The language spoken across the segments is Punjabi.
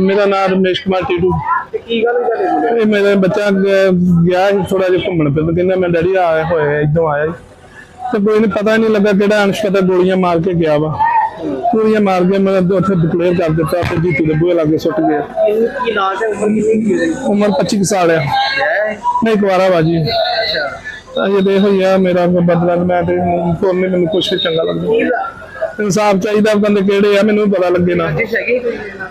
ਮੇਰਾ ਨਾਮ ਰਮੇਸ਼ ਕੁਮਾਰ ਟੀਟੂ ਤੇ ਕੀ ਗੱਲ ਤੁਹਾਡੇ ਕੋਲ? ਇਹ ਮੇਰਾ ਬੱਚਾ ਗ- ਗਿਆ ਸੀ ਥੋੜਾ ਜਿਹਾ ਘੁੰਮਣ ਫਿਰਨ ਕਹਿੰਦਾ ਮੈਂ ਡੈਡੀ ਆਇਆ ਹੋਇਆ ਇਦੋਂ ਆਇਆ ਜੀ ਤੇ ਕੋਈ ਨਹੀਂ ਪਤਾ ਨਹੀਂ ਲੱਗਾ ਕਿਹੜਾ ਅੰਸ਼ ਪਤਾ ਗੋਲੀਆਂ ਮਾਰ ਕੇ ਗਿਆ ਵਾ। ਗੋਲੀਆਂ ਮਾਰ ਕੇ ਮੈਂ ਉੱਥੇ ਡਿਕਲੇਅਰ ਕਰ ਦਿੱਤਾ ਤੇ ਜੀਤੂ ਦੇ ਬੂਹੇ ਲਾਗੇ ਸੁੱਟ ਗਿਆ। ਕੀ ਕੀ ਨਾਂ ਤੇ ਉਮਰ ਕਿੰਨੀ ਕੀ ਹੋਈ ਉਮਰ 25 ਕੁ ਸਾਲ ਆ। ਹੈ? ਨਹੀਂ ਕੁਵਾਰਾ ਬਾਜੀ ਅੱਛਾ। ਅਜੇ ਦੇ ਹੋਈ ਆ ਮੇਰਾ ਬਦਲਾ ਮੈਂ ਤੇ ਕੋਲ ਨਹੀਂ ਮੈਨੂੰ ਕੁਛ ਚੰਗਾ ਲੱਗਦਾ। ਕੀ ਲਾ- ਇਨਸਾਫ ਚਾਹੀਦਾ ਬੰਦੇ ਕਿਹੜੇ ਆ ਮੈਨੂੰ ਪਤਾ ਲੱਗੇ ਨਾ?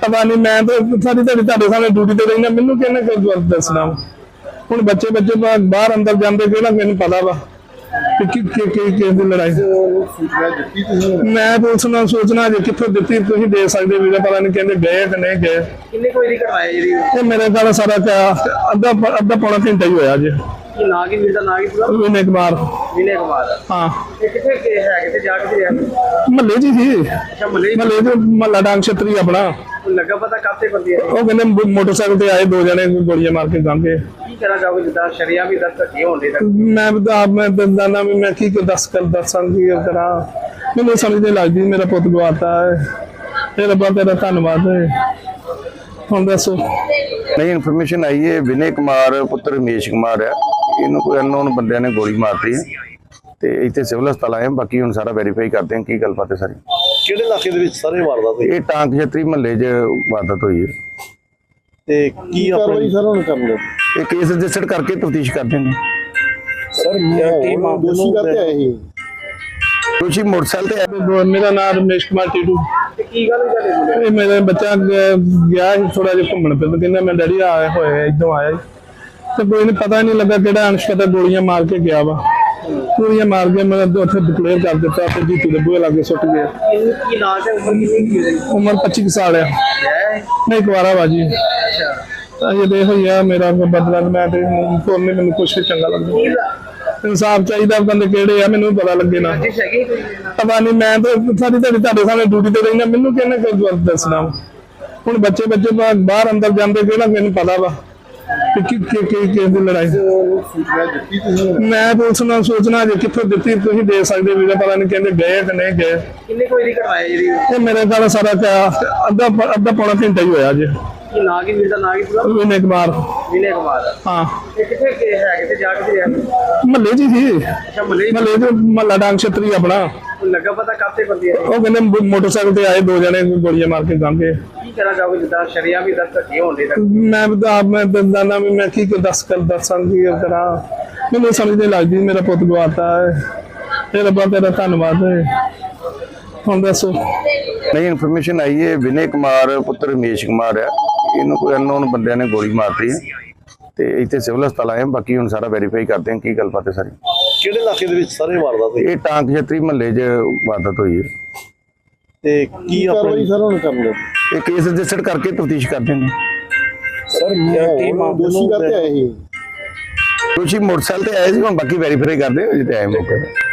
ਪਤਾ ਨਹੀਂ ਮੈਂ ਤਾਂ ਸਾਰੀ ਤੁਹਾਡੀ ਤੁਹਾਡੇ ਸਾਹਮਣੇ ਡਿਊਟੀ ਤੇ ਰਹਿਣਾ ਮੈਨੂੰ ਕਿਹਨੇ ਕੋਈ ਦੱਸਣਾ? ਹੁਣ ਬੱਚੇ ਬੱਚੇ ਬਾਹਰ ਅੰਦਰ ਜਾਂਦੇ ਕਿਹੜਾ ਮੈਨੂੰ ਪਤਾ ਵਾ ਕਿ ਕਿ ਕਿ ਦੀ ਲੜਾਈ। ਮੈਂ ਪੁਲਿਸ ਨਾਲ ਸੋਚਣਾ ਜੇ ਕਿੱਥੋਂ ਦਿੱਤੀ ਤੁਸੀਂ ਦੇ ਸਕਦੇ ਵੀਰੇ ਪਤਾ ਨਹੀਂ ਕਹਿੰਦੇ ਗਏ ਕਿ ਨਹੀਂ ਗਏ। ਕਿੰਨੇ ਕੋਈ ਦੀ ਜਿਹੜੀ ਇਹ ਮੇਰੇ ਨਾਲ ਸਾਰਾ ਕਿਆ ਅੱਧਾ ਅੱਧਾ ਪੌਣਾ ਘੰਟਾ ਹੀ ਹੋਇਆ ਜੇ। ਨਾਂ ਕੀ ਵੀਰ ਦਾ ਨਾਂ ਕੀ ਪੂਰਾ ਵਿਨੇ ਕੁਮਾਰ। ਵਿਨੇ ਕੁਮਾਰ ਹਾਂ। ਇਹ ਕਿੱਥੇ ਕਿ ਹੈ ਕਿੱਥੇ ਜਾ ਕੇ ਰਿਹਾ ਮਹੱਲੇ ਜੀ ਸੀ। ਅੱਛਾ ਮਲੇ ਮਹੱਲੇ ਚ ਮਹੱਲਾ ਡਾਂਗ ਛਤਰੀ ਆਪਣਾ। ਲੱਗਾ ਪਤਾ ਕਾਤੇ ਬੰਦੇ ਆ ਉਹ ਕਹਿੰਦੇ ਮੋ- ਮੋਟਰਸਾਈਕਲ ਤੇ ਆਏ ਦੋ ਜਣੇ ਗੋਲੀਆਂ ਮਾਰ ਕੇ ਗਾਂਗੇ ਕੀ ਕਰਾਂ ਜਾਓਗੇ ਜਿੱਦਾਂ ਸ਼ਰੀਆ ਵੀ ਦੱਸ ਧੱਕੇ ਹੋਣ ਦੇ ਤੱਕ ਮੈਂ ਤਾਂ ਆਪ ਮੈਂ ਦੰਦਾਨਾ ਵੀ ਮੈਂ ਕੀ ਕਰ ਦੱਸ ਕਰ ਦੱਸਾਂ ਕੀ ਕਰਾਂ। ਮੈਨੂੰ ਸਮਝ ਨਹੀਂ ਲੱਗਦੀ ਮੇਰਾ ਪੁੱਤ ਗਵਾਤਾ ਹੈ। ਇਹ ਰੱਬਾ ਤੇਰਾ ਧੰਨਵਾਦ ਹੈ। ਹੁਣ ਦੱਸੋ। ਨਹੀਂ ਇਨਫੋਰਮੇਸ਼ਨ ਆਈ ਹੈ ਵਿਨੇ ਕੁਮਾਰ ਪੁੱਤਰ ਰਮੇਸ਼ ਕੁਮਾਰ ਹੈ। ਇਹਨੂੰ ਕੋਈ ਅਨਨੋਨ ਬੰਦਿਆਂ ਨੇ ਗੋਲੀ ਮਾਰਤੀ ਹੈ ਤੇ ਇੱਥੇ ਸਿਵਲ ਹਸਪਤਾਲ ਆਏ ਹਾਂ ਬਾਕੀ ਹੁਣ ਸਾਰਾ ਵੈਰੀਫਾਈ ਕਰਦੇ ਹਾਂ ਕੀ ਗੱਲਬਾਤ ਹੈ ਸਾਰੀ। ਕਿਹੜੇ ਇਲਾਕੇ ਦੇ ਵਿੱਚ ਸਾਰੇ ਵਾਰਦਾਤ ਹੋਈ? ਇਹ ਟਾਂਕ ਛਤਰੀ ਮਹੱਲੇ 'ਚ ਵਾਰਦਾਤ ਹੋਈ ਹੈ। ਤੇ ਕੀ ਆਪਣੇ ਸਰ ਹੁਣ ਕਰ ਲਓ। ਇਹ ਕੇਸ ਰਜਿਸਟਰ ਕਰਕੇ ਤਫਤੀਸ਼ ਕਰਦੇ ਨੇ ਸਰ ਕੀ ਦੋਸ਼ੀ ਕਰਦੇ ਆਏ ਸੀ। ਦੋਸ਼ੀ ਮੋਟਰਸਾਈਕਲ ਤੇ ਆਏ। ਮੇਰਾ ਨਾਮ ਰਮੇਸ਼ ਕੁਮਾਰ ਟੀਟੂ। ਤੇ ਕੀ ਗੱਲ ਹੋਈ ਤੁਹਾਡੇ ਮੇਰਾ ਬੱਚਾ ਗਿਆ ਸੀ ਥੋੜਾ ਜਿਹਾ ਘੁੰਮਣ ਫਿਰਨ ਕਹਿੰਦਾ ਮੈਂ ਡੈਡੀ ਆਇਆ ਹੋਇਆ ਇਦੋਂ ਆਇਆ ਜੀ ਤੇ ਕੋਈ ਨਹੀਂ ਪਤਾ ਨਹੀਂ ਲੱਗਾ ਕਿਹੜਾ ਅੰਸ਼ ਪਤਾ ਗੋਲੀਆਂ ਮਾਰ ਕੇ ਗਿਆ ਵਾ। ਗੋਲੀਆਂ ਮਾਰ ਕੇ ਮੈਂ ਉੱਥੇ ਡਿਕਲੇਅਰ ਕਰ ਦਿੱਤਾ ਤੇ ਜੀਤੂ ਦੇ ਬੂਹੇ ਲਾਗੇ ਸੁੱਟ ਗਿਆ। ਕੀ ਕੀ ਨਾਂ ਉਮਰ ਕਿੰਨੀ ਕੀ ਉਮਰ 25 ਕੁ ਸਾਲ ਆ। ਨਹੀਂ, ਕੁਵਾਰਾ ਬਾਜੀ ਅੱਛਾ ਅਜੇ ਦੇ ਹੋਈ ਮੇਰਾ ਬਦਲਾ ਮੈਂ ਤੇ ਕੋਲ ਨਹੀਂ ਮੈਨੂੰ ਕੁਛ ਚੰਗਾ ਲੱਗਦਾ। ਇਨਸਾਫ ਚਾਹੀਦਾ ਬੰਦੇ ਕਿਹੜੇ ਆ, ਮੈਨੂੰ ਪਤਾ ਲੱਗੇ ਨਾ। ਪਤਾ ਨਹੀਂ ਮੈਂ ਤਾਂ ਸਾਰੀ ਤੁਹਾਡੀ ਤੁਹਾਡੇ ਸਾਹਮਣੇ ਡਿਊਟੀ ਤੇ ਰਹਿਣਾ ਮੈਨੂੰ ਕਿਹਨੇ ਕੋਈ ਦੱਸਣਾ ਵਾ? ਹੁਣ ਬੱਚੇ ਬੱਚੇ ਬਾਹਰ ਅੰਦਰ ਜਾਂਦੇ, ਕਿਹੜਾ ਮੈਨੂੰ ਪਤਾ ਵਾ? ਕਿ ਕਿ ਕਿ ਕਿ ਕਿਸ ਦੀ ਲੜਾਈ? ਮੈਂ ਪੁਲਿਸ ਨਾਲ ਸੋਚਣਾ ਜੇ ਕਿੱਥੋਂ ਦਿੱਤੀ ਤੁਸੀਂ ਦੇ ਸਕਦੇ ਵੀਰੇ ਪਤਾ ਨਹੀਂ ਕਹਿੰਦੇ ਗਏ ਕਿ ਨਹੀਂ ਗਏ। ਕਿੰਨੇ ਕੋਈ ਦੀ ਹੈ ਜਿਹੜੀ ਇਹ ਮੇਰੇ ਨਾਲ ਸਾਰਾ ਕਿਆ ਅੱਧਾ ਅੱਧਾ ਪੌਣਾ ਘੰਟਾ ਹੀ ਹੋਇਆ ਜੇ। ਕੀ ਨਾਂ ਕੀ ਵੀਰ ਦਾ ਨਾਂ ਕੀ ਪੂਰਾ? ਵਿਨੇ ਕੁਮਾਰ। ਵਿਨੇ ਕੁਮਾਰ। ਹਾਂ। ਇਹ ਕਿੱਥੇ ਕਿ ਹੈ ਕਿੱਥੇ ਜਾ ਕੇ ਰਿਹਾ ਮਹੱਲੇ ਜੀ ਸੀ। ਅੱਛਾ ਮਲੇ ਮਹੱਲੇ ਚ ਮਹੱਲਾ ਡਾਂਗ ਛਤਰੀ ਆਪਣਾ। ਲੱਗਾ ਪਤਾ ਕਾਤੇ ਬੰਦੇ ਆ ਉਹ ਕਹਿੰਦੇ ਮੋ- ਮੋਟਰਸਾਈਕਲ ਤੇ ਆਏ ਦੋ ਜਣੇ ਗੋਲੀਆਂ ਮਾਰ ਕੇ ਗਾਂਗੇ ਕੀ ਕਰਾਂ ਜਾਓਗੇ ਜਿੱਦਾਂ ਸ਼ਰੀਆ ਵੀ ਦੱਸ ਧੱਕੇ ਹੋਣ ਦੇ ਮੈਂ ਤਾਂ ਆਪ ਮੈਂ ਦੰਦਾਨਾ ਵੀ ਮੈਂ ਕੀ ਕਰ ਦੱਸ ਕਰ ਦੱਸਾਂ ਕੀ ਕਰਾਂ। ਮੈਨੂੰ ਸਮਝ ਨਹੀਂ ਲੱਗਦੀ ਮੇਰਾ ਪੁੱਤ ਗਵਾਤਾ ਹੈ। ਇਹ ਰੱਬਾ ਤੇਰਾ ਧੰਨਵਾਦ ਹੈ। ਹੁਣ ਦੱਸੋ। ਨਹੀਂ ਇਨਫੋਰਮੇਸ਼ਨ ਆਈ ਹੈ ਵਿਨੇ ਕੁਮਾਰ ਪੁੱਤਰ ਰਮੇਸ਼ ਕੁਮਾਰ ਹੈ। ਇਹਨੂੰ ਕੋਈ ਅਨਨੋਨ ਬੰਦਿਆਂ ਨੇ ਗੋਲੀ ਮਾਰਤੀ ਹੈ। ਤੇ ਇੱਥੇ ਸਿਵਲ ਹਸਪਤਾਲ ਆਏ ਹਾਂ ਬਾਕੀ ਹੁਣ ਸਾਰਾ ਵੈਰੀਫਾਈ ਕਰਦੇ ਹਾਂ ਕੀ ਗੱਲਬਾਤ ਹੈ ਸਾਰੀ। ਕਿਹੜੇ ਇਲਾਕੇ ਦੇ ਵਿੱਚ ਸਾਰੇ ਵਾਰਦਾਤ ਹੋਈ? ਇਹ ਟਾਂਕ ਛਤਰੀ ਮਹੱਲੇ 'ਚ ਵਾਰਦਾਤ ਹੋਈ ਹੈ। ਤੇ ਕੀ ਆਪਣੇ ਸਰ ਹੁਣ ਕਰ ਲਓ ਇਹ ਕੇਸ ਰਜਿਸਟਰ ਕਰਕੇ ਤਫਤੀਸ਼ ਕਰਦੇ ਨੇ ਸਰ ਕੀ ਦੋਸ਼ੀ ਕਰਦੇ ਆਏ ਸੀ? ਦੋਸ਼ੀ ਮੋਟਰਸਾਈਕਲ ਤੇ ਆਏ ਸੀ ਹੁਣ ਬਾਕੀ ਵੈਰੀਫਾਈ ਕਰਦੇ ਹਾਂ ਜਿੱਤੇ ਆਏ ਮੌਕੇ ਤੇ।